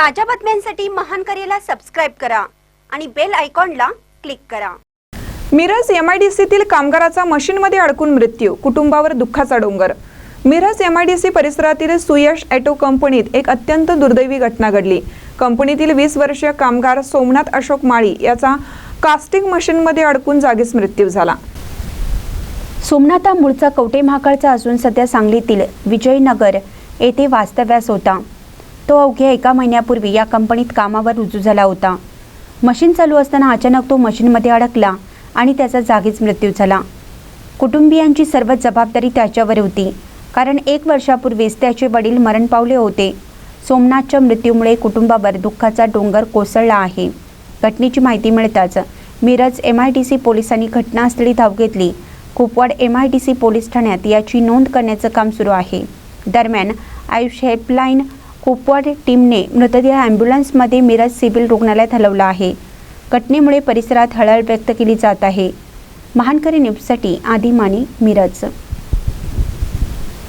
ताज्या बातम्यांसाठी महान करेला सबस्क्राईब करा आणि बेल आयकॉनला क्लिक करा. मिरज एमआयडीसीतील कामगाराचा मशीनमध्ये अडकून मृत्यू कुटुंबावर दुःखाचा डोंगर. मिरज एमआयडीसी परिसरातील सुयश ॲटो कंपनीत एक अत्यंत दुर्दैवी घटना घडली. कंपनीतील वीस वर्षीय कामगार सोमनाथ अशोक माळी याचा कास्टिंग मशीनमध्ये अडकून जागीच मृत्यू झाला. सोमनाथ मूळचा कवटे महाकाळचा असून सध्या सांगलीतील विजयनगर येथे वास्तव्यास होता. तो अवघ्या एका महिन्यापूर्वी या कंपनीत कामावर रुजू झाला होता. मशीन चालू असताना अचानक तो मशीनमध्ये अडकला आणि त्याचा जागीच मृत्यू झाला. कुटुंबियांची सर्व जबाबदारी त्याच्यावर होती कारण एक वर्षापूर्वीच त्याचे वडील मरण पावले होते. सोमनाथच्या मृत्यूमुळे कुटुंबावर दुःखाचा डोंगर कोसळला आहे. घटनेची माहिती मिळताच Miraj M I T C पोलिसांनी घटनास्थळी धाव घेतली. Kupwad M I T C police ठाण्यात याची नोंद करण्याचं काम सुरू आहे. दरम्यान आयुष हेल्पलाईन कुपवाड टीमने मृतदेह ॲम्ब्युलन्समध्ये मिरज सिव्हिल रुग्णालयात हलवला आहे. घटनेमुळे परिसरात हळहळ व्यक्त केली जात आहे. महानकरी न्यूजसाठी आदिमानी मिरज.